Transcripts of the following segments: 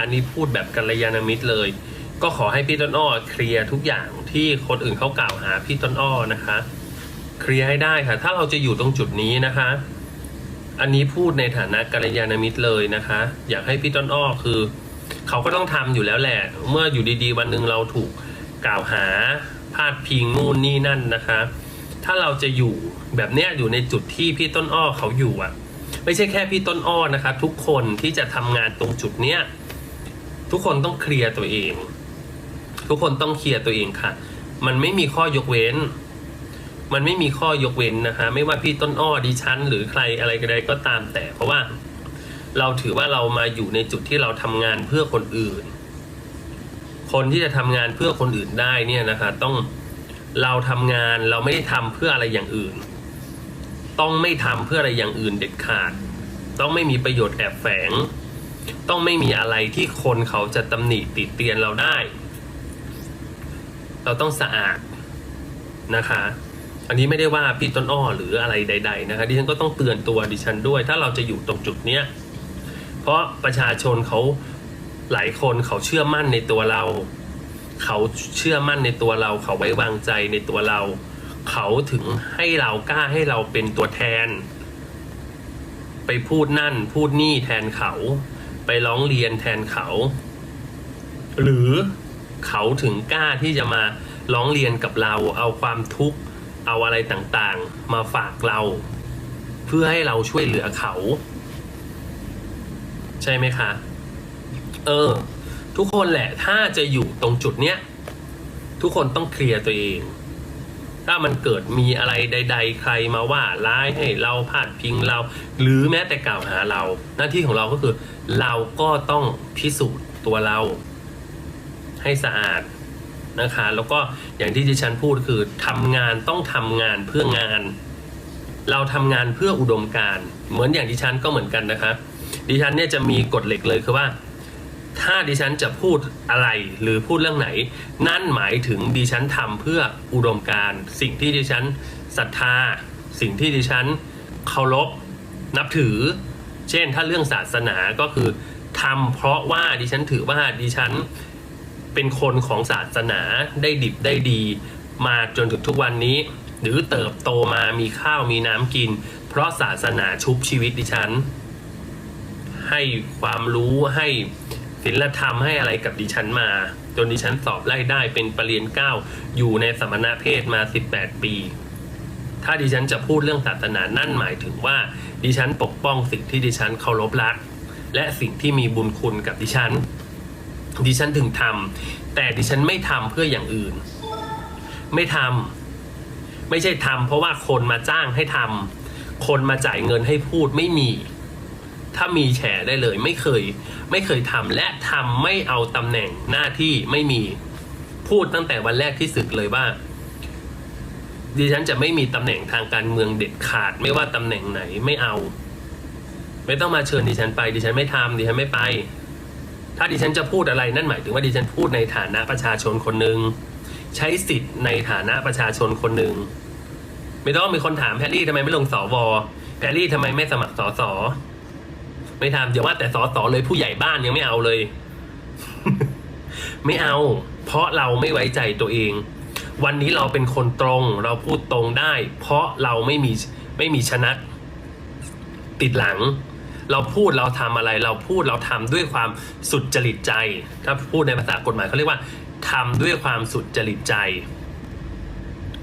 อันนี้พูดแบบกัลยาณมิตรเลย ก็ขอให้พี่ต้นอ้อเคลียร์ทุกอย่างที่คนอื่นเขากล่าวหาพี่ต้นอ้อนะคะ เคลียร์ให้ได้ค่ะ ถ้าเราจะอยู่ตรงจุดนี้นะคะ อันนี้พูดในฐานะกัลยาณมิตรเลยนะคะ อยากให้พี่ต้นอ้อคือ เขาก็ต้องทำอยู่แล้วแหละ เมื่ออยู่ดีๆ วันหนึ่งเราถูกกล่าวหาพาดพิงนู่นนี่นั่นนะคะ ถ้าเราจะอยู่แบบเนี้ยอยู่ในจุดที่พี่ต้นอ้อเขาอยู่อะไม่ใช่แค่พี่ต้นอ้อนะคะ ทุกคนที่จะทำงานตรงจุดเนี้ย ทุกคนต้องเคลียร์ตัวเอง ทุกคนต้องเคลียร์ตัวเองค่ะ มันไม่มีข้อยกเว้น มันไม่มีข้อยกเว้นนะคะไม่ว่าพี่ต้นอ้อดิฉันหรือใครอะไรก็ได้ก็ตามแต่ เพราะว่าเราถือว่าเรามาอยู่ในจุดที่เราทำงานเพื่อคนอื่น คนที่จะทำงานเพื่อคนอื่นได้เนี่ยนะคะต้องเราทำงานเราไม่ได้ทำเพื่ออะไรอย่างอื่น ต้องไม่ทำเพื่ออะไรอย่างอื่นเด็ดขาด ต้องไม่มีประโยชน์แอบแฝง ต้องไม่มีอะไรที่คนเขาจะตำหนิติเตียนเราได้ เราต้องสะอาดนะคะ อันนี้ไม่ได้ว่าพี่ต้นอ้อหรืออะไรใด ๆ นะคะดิฉันก็ต้องเตือนตัวดิฉันด้วย ถ้าเราจะอยู่ตรงจุดเนี้ยเพราะประชาชนเขาหลายคนเขาเชื่อมั่นในตัวเรา เขาเชื่อมั่นในตัวเรา เขาไว้วางใจในตัวเรา เขาถึงให้เรากล้าให้เราเป็นตัวแทน ไปพูดนั่นพูดนี่แทนเขา ไปร้องเรียนแทนเขา หรือเขาถึงกล้าที่จะมาร้องเรียนกับเรา เอาความทุกข์เอาอะไรต่างๆ มาฝากเรา เพื่อให้เราช่วยเหลือเขา ใช่ไหมคะ เออ ทุกคนแหละถ้าจะอยู่ตรงจุดเนี้ย ทุกคนต้องเคลียร์ตัวเอง ถ้ามันเกิดมีอะไรใด ๆ ใครมาว่าร้ายให้เราพาดพิงเรา หรือแม้แต่กล่าวหาเรา หน้าที่ของเราก็คือ เราก็ต้องพิสูจน์ตัวเรา ให้สะอาดนะคะ แล้วก็อย่างที่ดิฉันพูดคือทำงานต้องทำงานเพื่องาน เราทำงานเพื่ออุดมการ เหมือนอย่างดิฉันก็เหมือนกันนะคะดิฉันเนี่ยจะมีกฎเหล็กเลยคือว่า ถ้าดิฉันจะพูดอะไรหรือพูดเรื่องไหน นั่นหมายถึงดิฉันทำเพื่ออุดมการสิ่งที่ดิฉันศรัทธา สิ่งที่ดิฉันเคารพนับถือ เช่นถ้าเรื่องศาสนาก็คือทำเพราะว่าดิฉันถือว่าดิฉันเป็นคนของศาสนาได้ดิบได้ดี มาจนถึงทุกวันนี้ หรือเติบโตมามีข้าวมีน้ำกิน เพราะศาสนาชุบชีวิตดิฉัน ให้ความรู้ให้ ศิลธรรมให้อะไรกับดิฉันมา จนดิฉันสอบไล่ได้เป็นปรริญญาเก้าอยู่ในสมณเพศมา 18 ปี ถ้าดิฉันจะพูดเรื่องศาสนานั่นหมายถึงว่า ดิฉันปกป้องสิ่งที่ดิฉันเคารพรัก และสิ่งที่มีบุญคุณกับดิฉัน ดิฉันถึงทำแต่ดิฉันไม่ทำเพื่ออย่างอื่น ไม่ทำไม่ใช่ทำเพราะว่าคนมาจ้างให้ทำคนมาจ่ายเงินให้พูดไม่มี ถ้ามีแฉได้เลยไม่เคย ไม่เคยทำและทำไม่เอาตำแหน่งหน้าที่ไม่มีพูดตั้งแต่วันแรกที่ศึกเลยว่าดิฉันจะไม่มีตำแหน่งทางการเมืองเด็ดขาด ไม่ว่าตำแหน่งไหนไม่เอา ไม่ต้องมาเชิญดิฉันไป ดิฉันไม่ทำดิฉันไม่ไป ถ้าดิฉันจะพูดอะไรนั่นหมายถึงว่าดิฉันพูดในฐานะประชาชนคนหนึ่งใช้สิทธิ์ในฐานะประชาชนคนหนึ่งไม่ต้องมีคนถามแพรรี่ทำไมไม่ลงสวแพรรี่ทำไมไม่สมัครสส ไม่ทำเดี๋ยวว่าแต่สอสอเลยผู้ใหญ่บ้านยังไม่เอาเลย ไม่เอา เพราะเราไม่ไว้ใจตัวเอง วันนี้เราเป็นคนตรง เราพูดตรงได้ เพราะเราไม่มีไม่มีชนะติดหลัง เราพูดเราทำอะไร เราพูดเราทำด้วยความสุดจริตใจ ถ้าพูดในภาษากฎหมายเขาเรียกว่าทำด้วยความสุดจริตใจ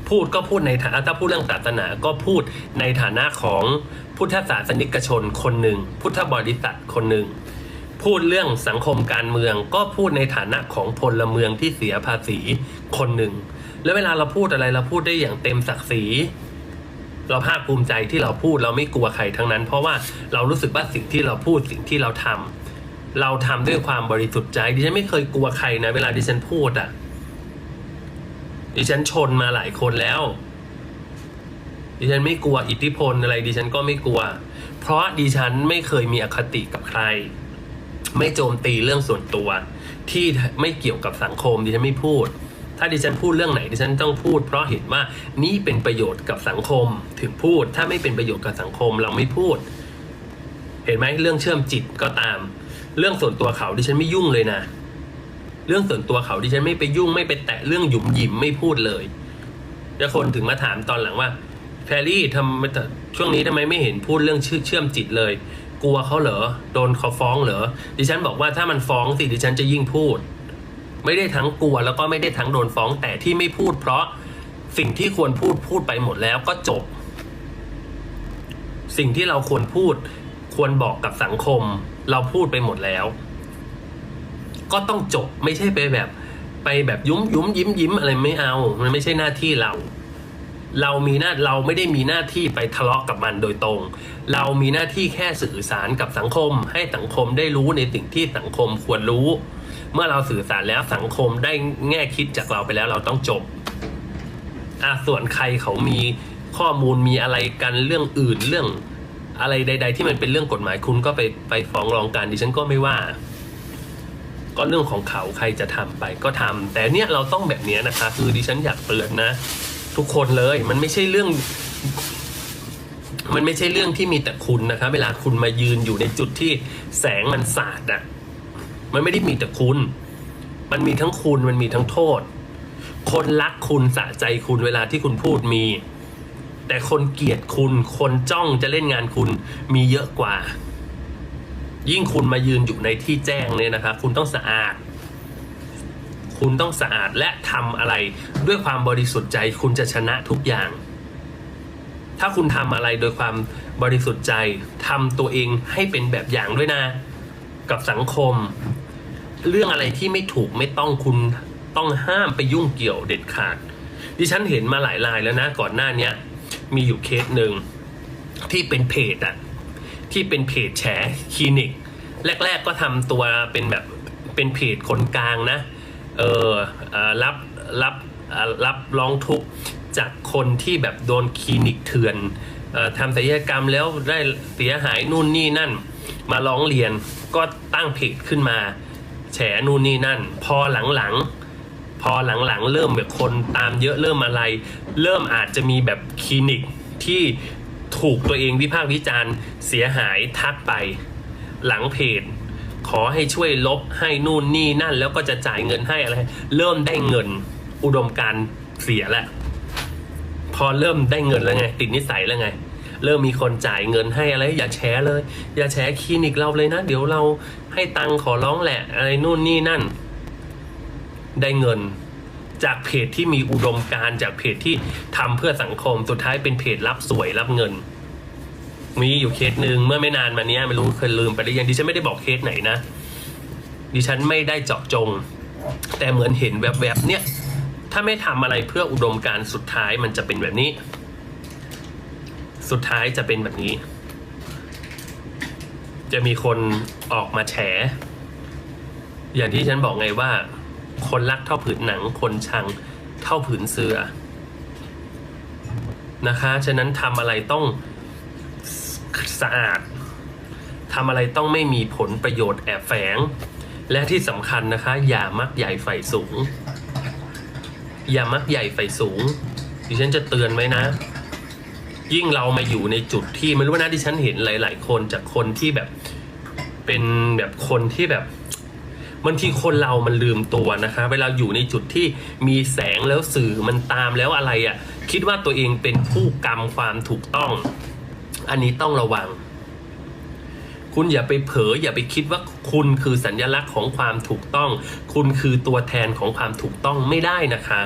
พูดก็พูดในฐานะถ้าพูดเรื่องศาสนาก็พูดในฐานะของ พุทธศาสนิกชนคนหนึ่ง พุทธบริษัทคนหนึ่ง พูดเรื่องสังคมการเมืองก็พูดในฐานะของพลเมืองที่เสียภาษีคนหนึ่ง แล้วเวลาเราพูดอะไรเราพูดได้อย่างเต็มศักดิ์ศรีเราภาคภูมิใจที่เราพูดเราไม่กลัวใครทั้งนั้น เพราะว่าเรารู้สึกว่าสิ่งที่เราพูดสิ่งที่เราทำเราทำด้วยความบริสุทธิ์ใจดิฉันไม่เคยกลัวใครนะ เวลาดิฉันพูดอะดิฉันชนมาหลายคนแล้ว ดิฉันไม่กลัวอิทธิพลอะไร ดิฉันก็ไม่กลัว เพราะดิฉันไม่เคยมีอคติกับใคร ไม่โจมตีเรื่องส่วนตัว ที่ไม่เกี่ยวกับสังคมดิฉันไม่พูด ถ้าดิฉันพูดเรื่องไหนดิฉันต้องพูด เพราะเห็นว่านี่เป็นประโยชน์กับสังคมถึงพูด ถ้าไม่เป็นประโยชน์กับสังคมเราไม่พูด เห็นไหมเรื่องเชื่อมจิตก็ตาม เรื่องส่วนตัวเขาดิฉันไม่ยุ่งเลยนะเรื่องส่วนตัวเขาดิฉันไม่ไปยุ่งไม่ไปแตะเรื่องหยุมหยิมไม่พูดเลยแล้วคนถึงมาถามตอนหลังว่า พรรี่ทำช่วงนี้ทำไมไม่เห็นพูดเรื่องชื่อเชื่อมจิตเลย กลัวเขาเหรอ โดนเขาฟ้องเหรอ ดิฉันบอกว่าถ้ามันฟ้องสิดิฉันจะยิ่งพูด ไม่ได้ทั้งกลัวแล้วก็ไม่ได้ทั้งโดนฟ้องแต่ที่ไม่พูด เพราะสิ่งที่ควรพูดพูดไปหมดแล้วก็จบ สิ่งที่เราควรพูดควรบอกกับสังคม เราพูดไปหมดแล้ว ก็ต้องจบไม่ใช่ไปแบบ ไปแบบยุ้มยุ้มยิ้มยิ้มอะไรไม่เอา มันไม่ใช่หน้าที่เรา เรามีหน้าเราไม่ได้มีหน้าที่ไปทะเลาะกับมันโดยตรง เรามีหน้าที่แค่สื่อสารกับสังคม ให้สังคมได้รู้ในสิ่งที่สังคมควรรู้ เมื่อเราสื่อสารแล้วสังคมได้แง่คิดจากเราไปแล้วเราต้องจบอะส่วนใครเขามีข้อมูลมีอะไรกันเรื่องอื่นเรื่อง อะไรใด ๆ ที่มันเป็นเรื่องกฎหมายคุณก็ไปไปฟ้องร้องกันดิฉันก็ไม่ว่า ก็เรื่องของเขาใครจะทำไปก็ทำแต่เนี่ยเราต้องแบบเนี้ยนะคะ คือดิฉันอยากเตือนนะ ทุกคนเลย มันไม่ใช่เรื่อง มันไม่ใช่เรื่องที่มีแต่คุณนะคะเวลาคุณมายืนอยู่ในจุดที่แสงมันสาดอะมันไม่ได้มีแต่คุณ มันมีทั้งคุณมันมีทั้งโทษ คนรักคุณสะใจคุณเวลาที่คุณพูดมี แต่คนเกลียดคุณ คนจ้องจะเล่นงานคุณมีเยอะกว่า ยิ่งคุณมายืนอยู่ในที่แจ้งเนี่ยนะครับ คุณต้องสะอาด คุณต้องสะอาดและทำอะไร ด้วยความบริสุทธิ์ใจคุณจะชนะทุกอย่าง ถ้าคุณทำอะไรโดยความบริสุทธิ์ใจทำตัวเองให้เป็นแบบอย่างด้วยนะ กับสังคม เรื่องอะไรที่ไม่ถูกไม่ต้องคุณต้องห้ามไปยุ่งเกี่ยวเด็ดขาด ดิฉันเห็นมาหลายรายแล้วนะก่อนหน้านี้มีอยู่เคสหนึ่งที่เป็นเพจอะที่เป็นเพจแฉคลินิก แรก ๆ ก็ทำตัวเป็นแบบเป็นเพจคนกลางนะ เออรับรับรับร้องทุกข์จากคนที่แบบโดนคลินิกเถื่อนออทำศัลยกรรมแล้วได้เสียหายนู่นนี่นั่น มาร้องเรียนก็ตั้งเพจขึ้นมา แฉนู่นนี่นั่น พอหลังๆพอหลังๆ เริ่มแบบคนตามเยอะเริ่มอะไร เริ่มอาจจะมีแบบคลินิกที่ถูกตัวเองวิพากษ์วิจารณ์เสียหายทักไป หลังเพจ ขอให้ช่วยลบให้นู่นนี่นั่น แล้วก็จะจ่ายเงินให้อะไร เริ่มได้เงินอุดมการเสียแล้วพอเริ่มได้เงินแล้วไง ติดนิสัยแล้วไง เริ่มมีคนจ่ายเงินให้อะไร อย่าแชร์เลย อย่าแชร์คลินิกเราเลยนะ เดี๋ยวเราให้ตังค์ขอร้องแหละ อะไรนู่นนี่นั่น ได้เงิน จากเพจที่มีอุดมการจากเพจที่ทำเพื่อสังคมสุดท้ายเป็นเพจรับสวยรับเงิน มีอยู่เคสหนึ่งเมื่อไม่นานมาเนี้ยไม่รู้เคยลืมไปหรือยังดิฉันไม่ได้บอกเคสไหนนะ ดิฉันไม่ได้เจาะจง แต่เหมือนเห็นแวบๆเนี่ย ถ้าไม่ทำอะไรเพื่ออุดมการสุดท้ายมันจะเป็นแบบนี้ สุดท้ายจะเป็นแบบนี้ จะมีคนออกมาแฉ อย่างที่ฉันบอกไงว่า คนรักเท่าผืนหนังคนชังเท่าผืนเสือนะคะ ฉะนั้นทำอะไรต้อง สะอาดทำอะไรต้องไม่มีผลประโยชน์แอบแฝง และที่สำคัญนะคะ อย่ามักใหญ่ไฟสูง อย่ามักใหญ่ไฟสูง ดิฉันจะเตือนไว้นะ ยิ่งเรามาอยู่ในจุดที่ไม่รู้ว่านะดิฉันเห็นหลาย ๆ คนจากคนที่แบบเป็นแบบคนที่แบบบางทีคนเรามันลืมตัวนะคะ เวลาอยู่ในจุดที่มีแสงแล้วสื่อมันตามแล้วอะไรอะ่ะ คิดว่าตัวเองเป็นผู้กรรมความถูกต้อง อันนี้ต้องระวัง คุณอย่าไปเผลออย่าไปคิดว่าคุณคือสัญลักษณ์ของความถูกต้อง คุณคือตัวแทนของความถูกต้องไม่ได้นะคะ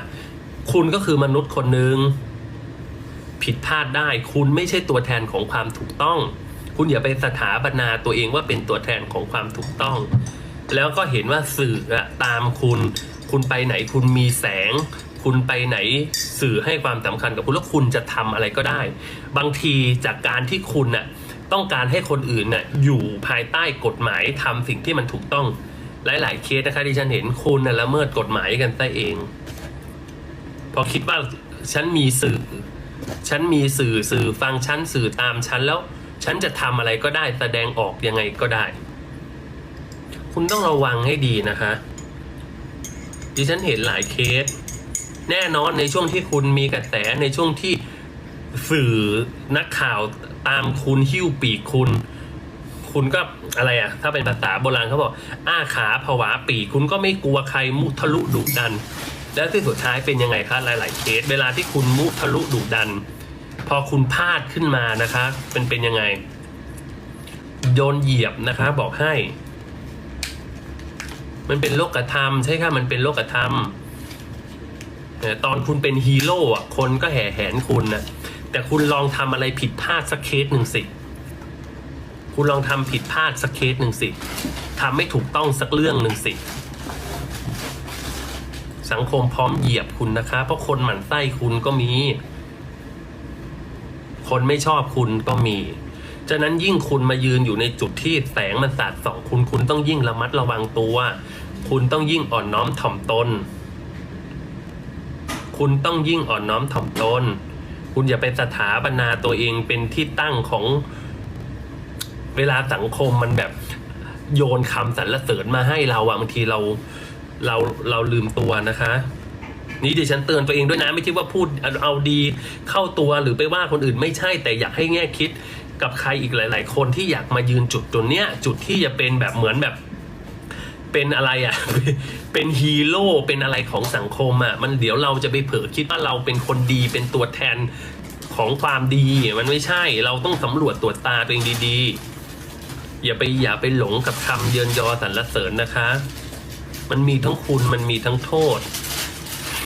คุณก็คือมนุษย์คนหนึ่งผิดพลาดได้ คุณไม่ใช่ตัวแทนของความถูกต้อง คุณอย่าไปสถาปนาตัวเองว่าเป็นตัวแทนของความถูกต้อง แล้วก็เห็นว่าสื่ออะตามคุณ คุณไปไหนคุณมีแสง คุณไปไหนสื่อให้ความสำคัญกับคุณแล้วคุณจะทำอะไรก็ได้ บางทีจากการที่คุณน่ะต้องการให้คนอื่นน่ะอยู่ภายใต้กฎหมายทำสิ่งที่มันถูกต้องหลาย ๆ เคสนะคะที่ฉันเห็นคุณน่ะละเมิดกฎหมายกันซะเอง พอคิดว่าฉันมีสื่อ ฉันมีสื่อสื่อฟังฉันสื่อตามฉันแล้ว ฉันจะทำอะไรก็ได้แสดงออกยังไงก็ได้ คุณต้องระวังให้ดีนะคะดิฉันเห็นหลายเคส แน่นอนในช่วงที่คุณมีกระแสในช่วงที่สื่อนักข่าวตามคุณหิ้วปีกคุณ คุณก็อะไรอะถ้าเป็นภาษาโบราณเขาบอก อ้าขาผวาปีกคุณก็ไม่กลัวใครมุทะลุดุดัน แล้วที่สุดท้ายเป็นยังไงคะหลาย ๆ เคส เวลาที่คุณมุทะลุดุดัน พอคุณพลาดขึ้นมานะคะ เป็นเป็นยังไง โดนเหยียบนะคะ บอกให้ มันเป็นโลกธรรม ใช่ค่ะมันเป็นโลกธรรม แต่ตอนคุณเป็นฮีโร่อะคนก็แห่แหนคุณนะแต่คุณลองทำอะไรผิดพลาดสักเคสหนึ่งสิ คุณลองทำผิดพลาดสักเคสหนึ่งสิทำไม่ถูกต้องสักเรื่องหนึ่งสิ สังคมพร้อมเหยียบคุณนะคะ เพราะคนหมั่นไส้คุณก็มี คนไม่ชอบคุณก็มีฉะนั้นยิ่งคุณมายืนอยู่ในจุดที่แสงมันสาดส่องคุณคุณต้องยิ่งระมัดระวังตัว คุณต้องยิ่งอ่อนน้อมถ่อมตน คุณต้องยิ่งอ่อนน้อมถ่อมตน คุณอย่าไปสถาปนาตัวเองเป็นที่ตั้งของเวลาสังคมมันแบบโยนคำสรรเสริญมาให้เราอะบางทีเราเราเราลืมตัวนะคะ นี่ดิฉันเตือนตัวเองด้วยนะไม่ใช่ว่าพูดเอาดีเข้าตัวหรือไปว่าคนอื่นไม่ใช่ แต่อยากให้แง่คิดกับใครอีกหลาย ๆ คนที่อยากมายืนจุดตรงเนี้ยจุดที่จะเป็นแบบเหมือนแบบ เป็นอะไรอะ่ะ เป็นฮีโร่เป็นอะไรของสังคมอะ่ะมันเดี๋ยวเราจะไปเผลอคิดว่าเราเป็นคนดีเป็นตัวแทนของความดีมันไม่ใช่เราต้องสำรวจตรวจตาตัวเองดีๆ อย่าไปอย่าไปหลงกับคำเยินยอสรรเสริญนะคะ มันมีทั้งคุณมันมีทั้งโทษ